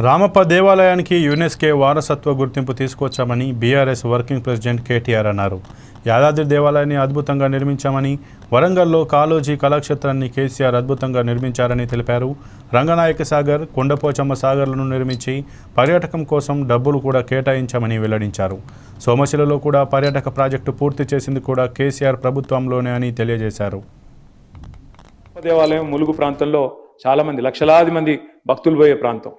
రామప్ప దేవాలయానికి యునెస్కే వారసత్వ గుర్తింపు తీసుకొచ్చామని బీఆర్ఎస్ వర్కింగ్ ప్రెసిడెంట్ కేటీఆర్ అన్నారు. యాదాద్రి దేవాలయాన్ని అద్భుతంగా నిర్మించామని వరంగల్లో కాలోజీ కళాక్షేత్రాన్ని కేసీఆర్ అద్భుతంగా నిర్మించారని తెలిపారు. రంగనాయక సాగర్ కొండపోచమ్మ సాగర్లను నిర్మించి పర్యాటకం కోసం డబ్బులు కూడా కేటాయించామని వెల్లడించారు. సోమశిలలో కూడా పర్యాటక ప్రాజెక్టు పూర్తి చేసింది కూడా కేసీఆర్ ప్రభుత్వంలోనే అని తెలియజేశారు. దేవాలయం ములుగు ప్రాంతంలో చాలామంది లక్షలాది మంది భక్తులు పోయే ప్రాంతం.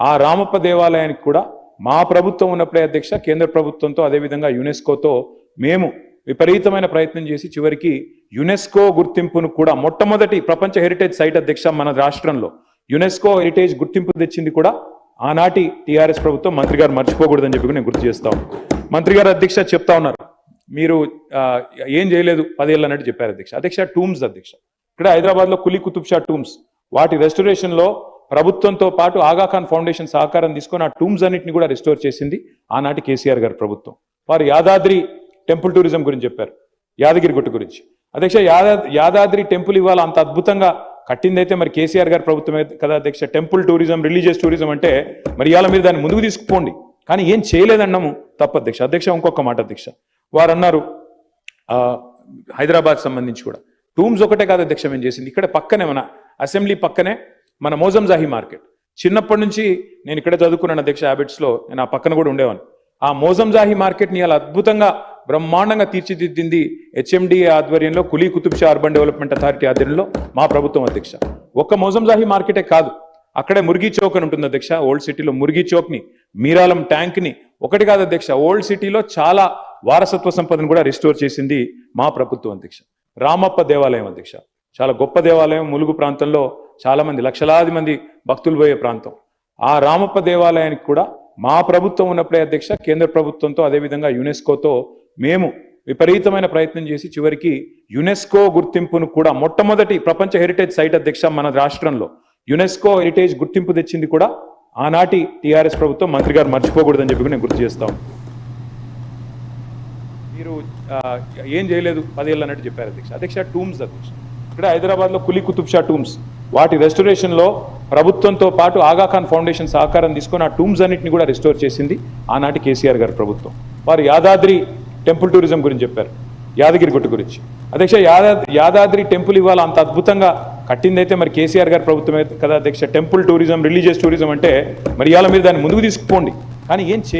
ఆ రామప్ప దేవాలయానికి కూడా మా ప్రభుత్వం ఉన్నప్పుడే అధ్యక్ష కేంద్ర ప్రభుత్వంతో అదేవిధంగా యునెస్కోతో మేము విపరీతమైన ప్రయత్నం చేసి చివరికి యునెస్కో గుర్తింపును కూడా మొట్టమొదటి ప్రపంచ హెరిటేజ్ సైట్ అధ్యక్ష మన రాష్ట్రంలో యునెస్కో హెరిటేజ్ గుర్తింపు తెచ్చింది కూడా ఆనాటి టీఆర్ఎస్ ప్రభుత్వం. మంత్రి గారు మర్చిపోకూడదని చెప్పి నేను గుర్తు చేస్తా మంత్రి గారు అధ్యక్ష చెప్తా ఉన్నారు. మీరు ఏం చేయలేదు పదేళ్ళు అన్నట్టు చెప్పారు అధ్యక్ష. అధ్యక్ష టూమ్స్ అధ్యక్ష. ఇక్కడ హైదరాబాద్లో కులీ కుతుబ్ షా టూమ్స్. వాటి రెస్టరేషన్లో ప్రభుత్వంతో పాటు ఆగాఖాన్ ఫౌండేషన్ సహకారం తీసుకొని ఆ టూమ్స్ అన్నింటిని కూడా రిస్టోర్ చేసింది ఆనాటి కేసీఆర్ గారి ప్రభుత్వం. వారు యాదాద్రి టెంపుల్ టూరిజం గురించి చెప్పారు యాదగిరి గుట్ట గురించి. అధ్యక్ష యాదా యాదాద్రి టెంపుల్ ఇవాళ అంత అద్భుతంగా కట్టిందైతే మరి కేసీఆర్ గారి ప్రభుత్వమే కదా అధ్యక్ష టెంపుల్ టూరిజం రిలీజియస్ టూరిజం అంటే మరి ఇవాళ మీరు దాన్ని ముందుకు తీసుకుపోండి. కానీ ఏం చేయలేదన్నాము తప్ప అధ్యక్ష. అధ్యక్ష ఇంకొక మాట అధ్యక్ష. వారు అన్నారు హైదరాబాద్ సంబంధించి కూడా. టూమ్స్ ఒకటే కాదు అధ్యక్ష మేము చేసింది. ఇక్కడ పక్కనే మన అసెంబ్లీ పక్కనే మన మోజంజాహి మార్కెట్. చిన్నప్పటి నుంచి నేను ఇక్కడ చదువుకున్నాను అధ్యక్ష హ్యాబిట్స్లో నేను ఆ పక్కన కూడా ఉండేవాను ఆ మోజంజాహి మార్కెట్ని అలా అద్భుతంగా బ్రహ్మాండంగా తీర్చిదిద్దింది హెచ్ఎండి ఆధ్వర్యంలో Quli Qutub Shah urban development authority ఆధ్వర్యంలో మా ప్రభుత్వం అధ్యక్ష. ఒక్క మోజంజాహి మార్కెటే కాదు అక్కడే మురిగి చౌక్ అని ఉంటుంది అధ్యక్ష ఓల్డ్ సిటీలో మురిగి చౌక్ని మీరాలం ట్యాంక్ని ఒకటి కాదు అధ్యక్ష ఓల్డ్ సిటీలో చాలా వారసత్వ సంపదను కూడా రిస్టోర్ చేసింది మా ప్రభుత్వం అధ్యక్ష. రామప్ప దేవాలయం అధ్యక్ష. చాలా గొప్ప దేవాలయం ములుగు ప్రాంతంలో చాలామంది లక్షలాది మంది భక్తులు పోయే ప్రాంతం. ఆ రామప్ప దేవాలయానికి కూడా మా ప్రభుత్వం ఉన్నప్పుడే అధ్యక్ష కేంద్ర ప్రభుత్వంతో అదేవిధంగా యునెస్కోతో మేము విపరీతమైన ప్రయత్నం చేసి చివరికి యునెస్కో గుర్తింపును కూడా మొట్టమొదటి ప్రపంచ హెరిటేజ్ సైట్ అధ్యక్ష మన రాష్ట్రంలో యునెస్కో హెరిటేజ్ గుర్తింపు తెచ్చింది కూడా ఆనాటి టీఆర్ఎస్ ప్రభుత్వం. మంత్రి గారు మర్చిపోకూడదని చెప్పి నేను గుర్తు చేస్తాం మీరు ఏం చేయలేదు పదేళ్ళు అన్నట్టు చెప్పారు అధ్యక్ష. అధ్యక్ష టూమ్స్ అధ్యక్ష. ఇక్కడ హైదరాబాద్లో కులీ కుతుబ్ షా టూమ్స్. వాటి రెస్టరేషన్లో ప్రభుత్వంతో పాటు ఆగాఖాన్ ఫౌండేషన్ సహకారం తీసుకొని ఆ టూమ్స్ అన్నింటిని కూడా రెస్టోర్ చేసింది ఆనాటి కేసీఆర్ గారి ప్రభుత్వం. వారు యాదాద్రి టెంపుల్ టూరిజం గురించి చెప్పారు. యాదగిరి గుట్ట గురించి. అధ్యక్ష యాదా యాదాద్రి టెంపుల్ ఇవాళ అంత అద్భుతంగా కట్టిందైతే మరి కేసీఆర్ గారి ప్రభుత్వమే కదా అధ్యక్ష టెంపుల్ టూరిజం రిలీజియస్ టూరిజం అంటే మరి ఇవాళ మీరు దాన్ని ముందుకు తీసుకుపోండి. కానీ ఏం చే